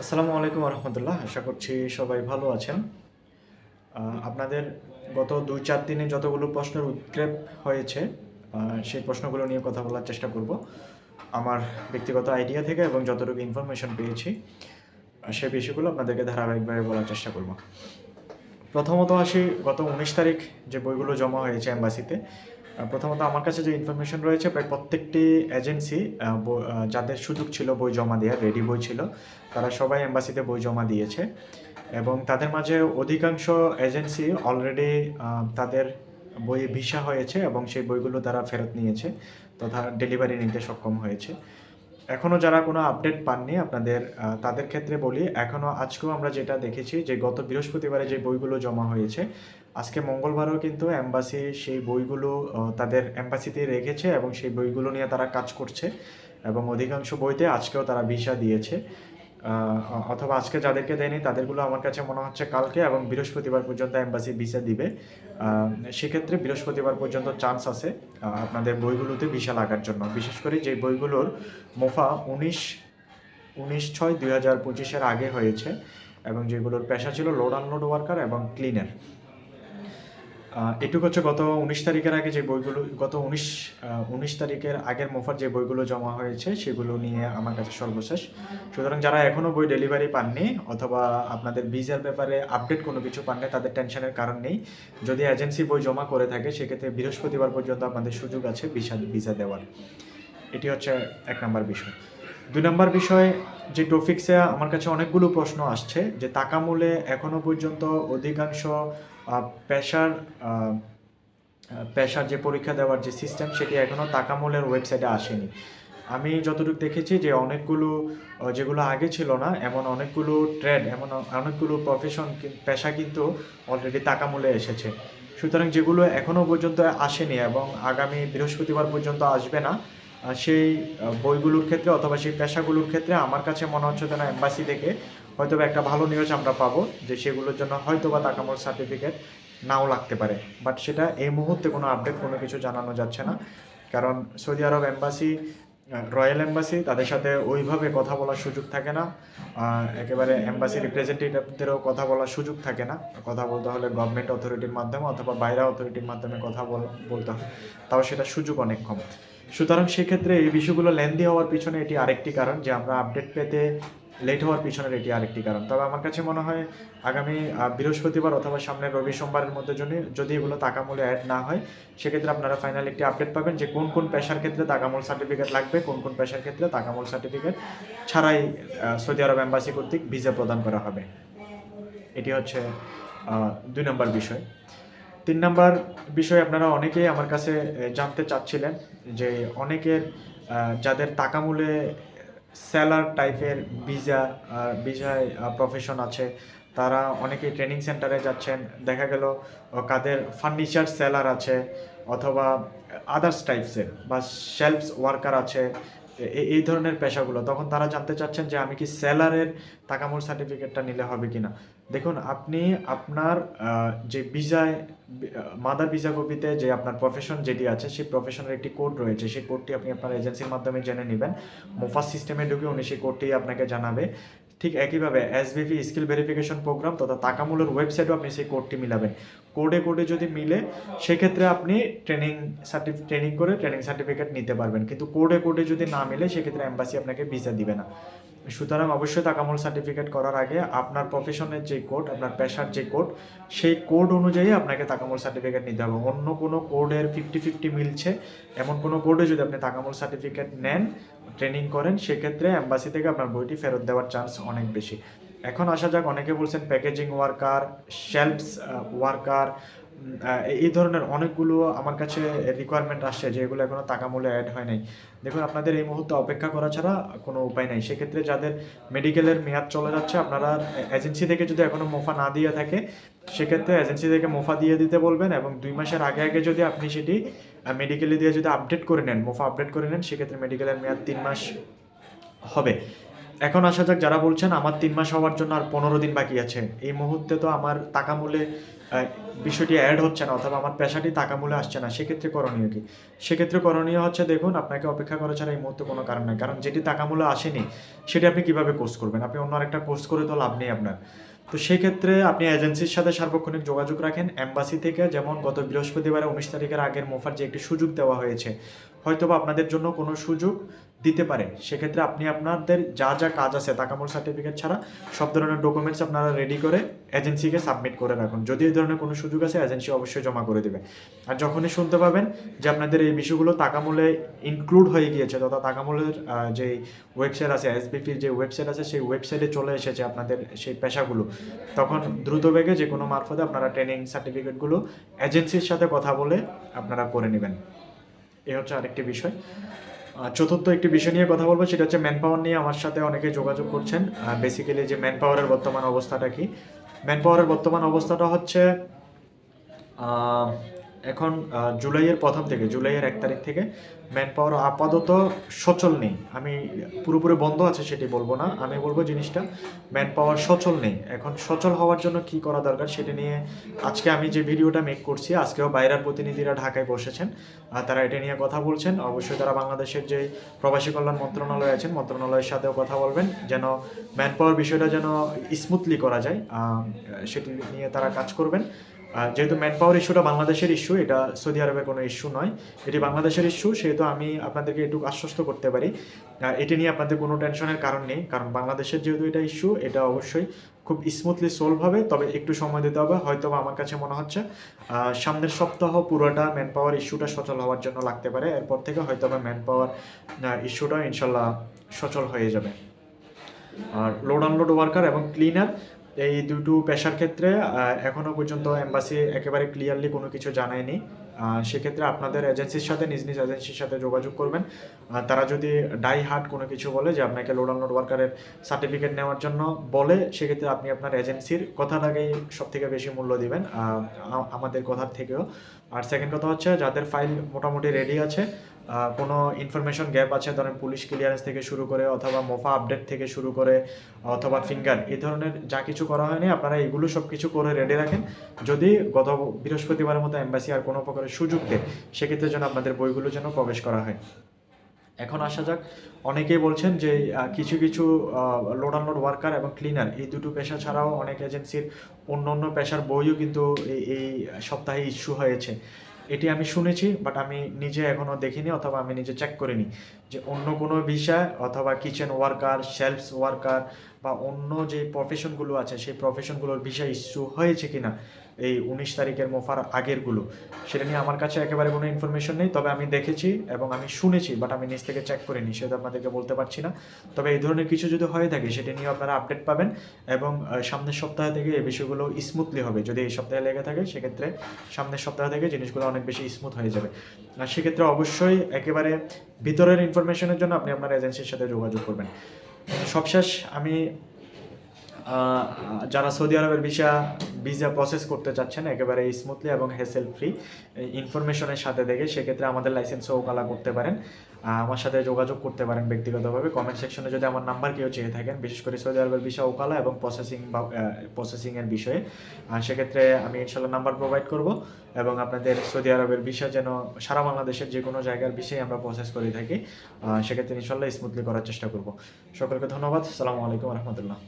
আসসালামু আলাইকুম রহমতুল্লাহ আশা করছি সবাই ভালো আছেন। আপনাদের গত দুই চার দিনে যতগুলো প্রশ্নের উদ্গ্রেপ হয়েছে সেই প্রশ্নগুলো নিয়ে কথা বলার চেষ্টা করব। আমার ব্যক্তিগত আইডিয়া থেকে এবং যতটুকু ইনফরমেশন পেয়েছি সেই বিষয়গুলো আপনাদেরকে ধারাবাহিকভাবে বলার চেষ্টা করব। প্রথমত আসি গত উনিশ তারিখ যে বইগুলো জমা হয়েছে আহ, প্রথমত আমার কাছে যে ইনফরমেশন রয়েছে, প্রায় প্রত্যেকটি এজেন্সি যাদের সুযোগ ছিল বই জমা দেওয়ার রেডি বই ছিল, তারা সবাই এম্বাসিতে বই জমা দিয়েছে। এবং তাদের মাঝে অধিকাংশ এজেন্সি অলরেডি তাদের বই ভিসা হয়েছে এবং সেই বইগুলো তারা ফেরত নিয়েছে। তথা ডেলিভারি নিতে সক্ষম হয়েছে। এখনও যারা কোনো আপডেট পাননি আপনাদের তাদের ক্ষেত্রে বলি এখনও আজকেও আমরা যেটা দেখেছি যে গত বৃহস্পতিবারে যে বইগুলো জমা হয়েছে, আজকে মঙ্গলবারও কিন্তু অ্যাম্বাসি সেই বইগুলো তাদের অ্যাম্বাসিতে রেখেছে এবং সেই বইগুলো নিয়ে তারা কাজ করছে এবং অধিকাংশ বইতে আজকেও তারা ভিসা দিয়েছে। অথবা আজকে যাদেরকে দেয়নি, তাদেরগুলো আমার কাছে মনে হচ্ছে কালকে এবং বৃহস্পতিবার পর্যন্ত এম্বাসি ভিসা দিবে। সেক্ষেত্রে বৃহস্পতিবার পর্যন্ত চান্স আছে আপনাদের বইগুলোতে ভিসা লাগার জন্য। বিশেষ করে যে বইগুলোর মোফা উনিশ উনিশ ছয় দুই হাজার পঁচিশের আগে হয়েছে এবং যেগুলোর পেশা ছিল লোড আনলোড ওয়ার্কার এবং ক্লিনার এটুকু হচ্ছে গত উনিশ তারিখের আগে যে বইগুলো, গত উনিশ উনিশ তারিখের আগের মোফার যে বইগুলো জমা হয়েছে, সেগুলো নিয়ে আমার কাছে সর্বশেষ। সুতরাং যারা এখনও বই ডেলিভারি পাননি, অথবা আপনাদের ভিসার ব্যাপারে আপডেট কোনো কিছু পাননি, তাদের টেনশনের কারণ নেই। যদি এজেন্সি বই জমা করে থাকে, সেক্ষেত্রে বৃহস্পতিবার পর্যন্ত আপনাদের সুযোগ আছে ভিসা ভিসা দেওয়ার। এটি হচ্ছে এক নম্বর বিষয়। দুই নম্বর বিষয়, যে টপিক্সে আমার কাছে অনেকগুলো প্রশ্ন আসছে, যে টাকা তাকামূলে এখনও পর্যন্ত অধিকাংশ পেশার পেশার যে পরীক্ষা দেওয়ার যে সিস্টেম সেটি এখনও তাকামূলের ওয়েবসাইটে আসেনি। আমি যতটুকু দেখেছি যে অনেকগুলো যেগুলো আগে ছিল না, এমন অনেকগুলো ট্রেড এমন অনেকগুলো প্রফেশন পেশা কিন্তু অলরেডি তাকামূলে এসেছে। সুতরাং যেগুলো এখনও পর্যন্ত আসেনি এবং আগামী বৃহস্পতিবার পর্যন্ত আসবে না সেই বইগুলোর ক্ষেত্রে অথবা সেই পেশাগুলোর ক্ষেত্রে আমার কাছে মনে হচ্ছে যেন এম্বাসি থেকে হয়তো একটা ভালো নিউজ আমরা পাবো যে সেগুলোর জন্য হয়তো বা তাকামল সার্টিফিকেট নাও লাগতে পারে। বাট সেটা এই মুহূর্তে কোনো আপডেট কোনো কিছু জানানো যাচ্ছে না। কারণ Saudi Arab embassy royal embassy তাদের সাথে ওইভাবে কথা বলার সুযোগ থাকে না। একেবারে এম্বাসি রিপ্রেজেন্টেটিভদেরও কথা বলার সুযোগ থাকে না। কথা বলতে হলে গভর্নমেন্ট অথরিটির মাধ্যমে অথবা বাইরা অথরিটির মাধ্যমে কথা বল- বলতে হয়। তাও সেটা সুযোগ অনেক কম। সুতরাং সেক্ষেত্রে এই বিষয়গুলো লেন্দি হওয়ার পিছনে এটি আরেকটি কারণ যে আমরা আপডেট পেতে লেট হওয়ার পিছনের এটি আরেকটি কারণ। তবে আমার কাছে মনে হয় আগামী বৃহস্পতিবার অথবা সামনের রবি সোমবারের মধ্যে যদি যদি এগুলো তাকামূলে অ্যাড না হয়, সেক্ষেত্রে আপনারা ফাইনাল একটি আপডেট পাবেন যে কোন কোন পেশার ক্ষেত্রে তাকামূল সার্টিফিকেট লাগবে, কোন কোন পেশার ক্ষেত্রে তাকামূল সার্টিফিকেট ছাড়াই সৌদি আরব এম্বাসি কর্তৃক ভিসা প্রদান করা হবে। এটি হচ্ছে দুই নম্বর বিষয়। তিন নম্বর বিষয়ে আপনারা অনেকেই আমার কাছে জানতে চাচ্ছিলেন যে অনেকের যাদের তাকামূলে স্যালার টাইপের ভিসা ভিসায় প্রফেশন আছে, তারা অনেকেই ট্রেনিং সেন্টারে যাচ্ছেন। দেখা গেল কাদের ফার্নিচার সেলার আছে, অথবা আদার্স টাইপসের বা শেলফস ওয়ার্কার আছে এই ধরনের পেশাগুলো। তখন তারা জানতে চাচ্ছেন যে আমি কি সেলারের তাকামুল সার্টিফিকেটটা নিলে হবে কিনা। দেখুন, আপনি আপনার যে ভিসায় মাদার ভিসা কপিতে যে আপনার প্রফেশন যেটি আছে, সেই প্রফেশনের একটি কোড রয়েছে। সেই কোডটি আপনি আপনার এজেন্সির মাধ্যমে জেনে নেবেন। মোফাস সিস্টেমে ঢুকে উনি সেই কোডটি আপনাকে জানাবে। ঠিক একইভাবে এসবিপি স্কিল ভেরিফিকেশন প্রোগ্রাম তথা তাকামুলের ওয়েবসাইটেও আপনি সেই কোডটি মিলাবেন। কোডে কোডে যদি মিলে, সেক্ষেত্রে আপনি ট্রেনিং সার্টিফ ট্রেনিং করে ট্রেনিং সার্টিফিকেট নিতে পারবেন। কিন্তু কোডে কোডে যদি না মিলে, সেক্ষেত্রে অ্যাম্বাসি আপনাকে ভিসা দিবে না। সুতরাং অবশ্যই তাকামুল সার্টিফিকেট করার আগে আপনার প্রফেশনের যে কোড আপনার পেশার যে কোড সেই কোড অনুযায়ী আপনাকে তাকামুল সার্টিফিকেট নিতে হবে। অন্য কোনো কোডের ফিফটি ফিফটি মিলছে, এমন কোনো কোডে যদি আপনি তাকামুল সার্টিফিকেট নেন ট্রেনিং করেন, সেক্ষেত্রে অ্যাম্বাসি থেকে আপনার বইটি ফেরত দেওয়ার চান্স অনেক বেশি। এখন আসা যাক, অনেকে বলছেন প্যাকেজিং ওয়ার্কার শেলফস ওয়ার্কার এই ধরনের অনেকগুলো আমার কাছে রিকোয়ারমেন্ট আসছে যে এগুলো এখনও টাকা মূল্যে অ্যাড হয় নাই। দেখুন, আপনাদের এই মুহূর্তে অপেক্ষা করা ছাড়া কোনো উপায় নাই। সেক্ষেত্রে যাদের মেডিকেলের মেয়াদ চলে যাচ্ছে, আপনারা এজেন্সি থেকে যদি এখনও মোফা না দিয়ে থাকে, সেক্ষেত্রে এজেন্সি থেকে মোফা দিয়ে দিতে বলবেন এবং দুই মাসের আগে আগে যদি আপনি সেটি মেডিকেলে দিয়ে যদি আপডেট করে নেন, মোফা আপডেট করে নেন, সেক্ষেত্রে মেডিকেলের মেয়াদ তিন মাস হবে। এখন আসা যাক যারা বলছেন, আমার তিন মাস হওয়ার জন্য আর পনেরো দিন বাকি আছে। এই মুহূর্তে তো আমার টাকা মূল্যে বিষয়টি অ্যাড হচ্ছে না, অথবা আমার পেশাটি টাকা মূল্যে আসছে না। সেক্ষেত্রে করণীয় কি? সেক্ষেত্রে করণীয় হচ্ছে, দেখুন, আপনাকে অপেক্ষা করা ছাড়া এই মুহূর্তে কোনো কারণ নেই। কারণ যেটি টাকা মূল্যে আসেনি, সেটি আপনি কীভাবে কোর্স করবেন? আপনি অন্য আরেকটা কোর্স করে তো লাভ নেই আপনার। তো সেক্ষেত্রে আপনি এজেন্সির সাথে সার্বক্ষণিক যোগাযোগ রাখেন। এম্বাসি থেকে, যেমন গত বৃহস্পতিবারে উনিশ তারিখের আগের মোফার যে একটি সুযোগ দেওয়া হয়েছে হয়তোবা আপনাদের জন্য কোনো সুযোগ দিতে পারে। সেক্ষেত্রে আপনি আপনাদের যা যা কাজ আছে টাকামূল সার্টিফিকেট ছাড়া সব ধরনের ডকুমেন্টস আপনারা রেডি করে এজেন্সিকে সাবমিট করে রাখুন। যদি এই ধরনের কোনো সুযোগ আছে এজেন্সি অবশ্যই জমা করে দেবে। আর যখনই শুনতে পাবেন যে আপনাদের এই বিষয়গুলো টাকামূলে ইনক্লুড হয়ে গিয়েছে, তথা টাকামূলের যে ওয়েবসাইট আছে এসবিপির যে ওয়েবসাইট আছে, সেই ওয়েবসাইটে চলে এসেছে আপনাদের সেই পেশাগুলো, তখন দ্রুত বেগে যে কোনো মারফতে আপনারা ট্রেনিং সার্টিফিকেটগুলো এজেন্সির সাথে কথা বলে আপনারা করে নেবেন। এ হচ্ছে আরেকটি বিষয়। আর চতুর্থ একটি বিষয় নিয়ে কথা বলব, সেটা হচ্ছে ম্যান পাওয়ার নিয়ে আমার সাথে অনেকে যোগাযোগ করছেন। বেসিক্যালি যে ম্যান পাওয়ারের বর্তমান অবস্থাটা কি? ম্যান পাওয়ারের বর্তমান অবস্থাটা হচ্ছে এখন জুলাইয়ের প্রথম থেকে, জুলাইয়ের এক তারিখ থেকে ম্যান পাওয়ার আপাতত সচল নেই। আমি পুরোপুরি বন্ধ আছে সেটি বলব না। আমি বলব জিনিসটা ম্যান পাওয়ার সচল নেই। এখন সচল হওয়ার জন্য কি করা দরকার সেটা নিয়ে আজকে আমি যে ভিডিওটা মেক করছি, আজকেও বাইরের প্রতিনিধিরা ঢাকায় বসেছেন। তারা এটা নিয়ে কথা বলছেন। অবশ্যই তারা বাংলাদেশের যে প্রবাসী কল্যাণ মন্ত্রণালয় আছেন, মন্ত্রণালয়ের সাথেও কথা বলবেন, যেন ম্যান পাওয়ার বিষয়টা যেন স্মুথলি করা যায়। সেটি নিয়ে তারা কাজ করবেন। যেহেতু ম্যান পাওয়ার ইস্যুটা বাংলাদেশের ইস্যু এটা সৌদি আরবের কোনো ইস্যু নয়। এটি বাংলাদেশের ইস্যু সেহেতু আমি আপনাদেরকে একটু আশ্বস্ত করতে পারি। এটি নিয়ে আপনাদের কোনো টেনশনের কারণ নেই, কারণ বাংলাদেশের যেহেতু এটা ইস্যু এটা অবশ্যই খুব স্মুথলি সলভ হবে। তবে একটু সময় দিতে হবে হয়তো আমার কাছে মনে হচ্ছে সামনের সপ্তাহ পুরোটা ম্যান পাওয়ার ইস্যুটা সচল হওয়ার জন্য লাগতে পারে। এরপর থেকে হয়তো বা ম্যান পাওয়ার ইস্যুটা ইনশাল্লাহ সচল হয়ে যাবে। আর লোড আনলোড ওয়ার্কার এবং ক্লিনার এই দুটো পেশার ক্ষেত্রে আহ, এখনও পর্যন্ত এম্বাসি একেবারে ক্লিয়ারলি কোনো কিছু জানায়নি। সেক্ষেত্রে আপনাদের এজেন্সির সাথে নিজ নিজ এজেন্সির সাথে যোগাযোগ করবেন। তারা যদি ডাই হার্ট কোনো কিছু বলে যে আপনাকে লোড আনলোড ওয়ার্কারের সার্টিফিকেট নেওয়ার জন্য বলে সেক্ষেত্রে আপনি আপনার এজেন্সির কথাটাকেই সব থেকে বেশি মূল্য দিবেন আমাদের কথার থেকেও। আর সেকেন্ড কথা হচ্ছে যাদের ফাইল মোটামুটি রেডি আছে কোনো ইনফরমেশন গ্যাপ আছে, ধরেন পুলিশ ক্লিয়ারেন্স থেকে শুরু করে অথবা মোফা আপডেট থেকে শুরু করে অথবা ফিঙ্গার এই ধরনের যা কিছু করা হয়নি, আপনারা এগুলো সব কিছু করে রেডি রাখেন। যদি গত বৃহস্পতিবারের মতো এম্বাসি আর কোনো প্রকারের সুযোগ দেয়, সেক্ষেত্রে যেন আপনাদের বইগুলো যেন প্রবেশ করা হয়। এখন আসা যাক, অনেকেই বলছেন যে কিছু কিছু লোড আনলোড ওয়ার্কার এবং ক্লিনার এই দুটো পেশা ছাড়াও অনেক এজেন্সির অন্য অন্য পেশার বইও কিন্তু এই এই সপ্তাহে ইস্যু হয়েছে। এটি আমি শুনেছি বাট আমি নিজে এখনও দেখিনি অথবা আমি নিজে চেক করিনি। যে অন্য কোনো বিষয় অথবা কিচেন ওয়ার্কার সেলস ওয়ার্কার বা অন্য যে প্রফেশনগুলো আছে, সেই প্রফেশনগুলোর বিষয় ইস্যু হয়েছে কিনা, এই উনিশ তারিখের মোফার আগেরগুলো, সেটা নিয়ে আমার কাছে একেবারে কোনো ইনফরমেশন নেই। তবে আমি দেখেছি এবং আমি শুনেছি বাট আমি নিজ থেকে চেক করিনি, সেটা আপনাদেরকে বলতে পারছি না। তবে এই ধরনের কিছু যদি হয়ে থাকে, সেটা নিয়ে আপনারা আপডেট পাবেন এবং সামনের সপ্তাহ থেকে এই বিষয়গুলো স্মুথলি হবে। যদি এই সপ্তাহে লেগে থাকে, সেক্ষেত্রে সামনের সপ্তাহ থেকে জিনিসগুলো অনেক বেশি স্মুথ হয়ে যাবে। আর সেক্ষেত্রে অবশ্যই একেবারে ভিতরের ইনফরমেশনের জন্য আপনি আপনার এজেন্সির সাথে যোগাযোগ করবেন। সবশেষ আমি যারা সৌদি আরবের ভিসা ভিসা প্রসেস করতে চাচ্ছেন, একেবারে স্মুথলি এবং হেসেল ফ্রি ইনফরমেশনের সাথে দেখে সেক্ষেত্রে আমাদের লাইসেন্সও ওকালা করতে পারেন। আমার সাথে যোগাযোগ করতে পারেন ব্যক্তিগতভাবে। কমেন্ট সেকশনে যদি আমার নাম্বার কেউ চেয়ে থাকেন, বিশেষ করে সৌদি আরবের ভিসা ওকালা এবং প্রসেসিং বা প্রসেসিংয়ের বিষয়ে সেক্ষেত্রে আমি ইনশাল্লাহ নাম্বার প্রোভাইড করব এবং আপনাদের সৌদি আরবের ভিসা যেন সারা বাংলাদেশের যে কোনো জায়গার বিষয়ে আমরা প্রসেস করে থাকি সেক্ষেত্রে ইনশাল্লাহ স্মুথলি করার চেষ্টা করব। সকলকে ধন্যবাদ। সালামু আলাইকুম রহমতুল্লাহ।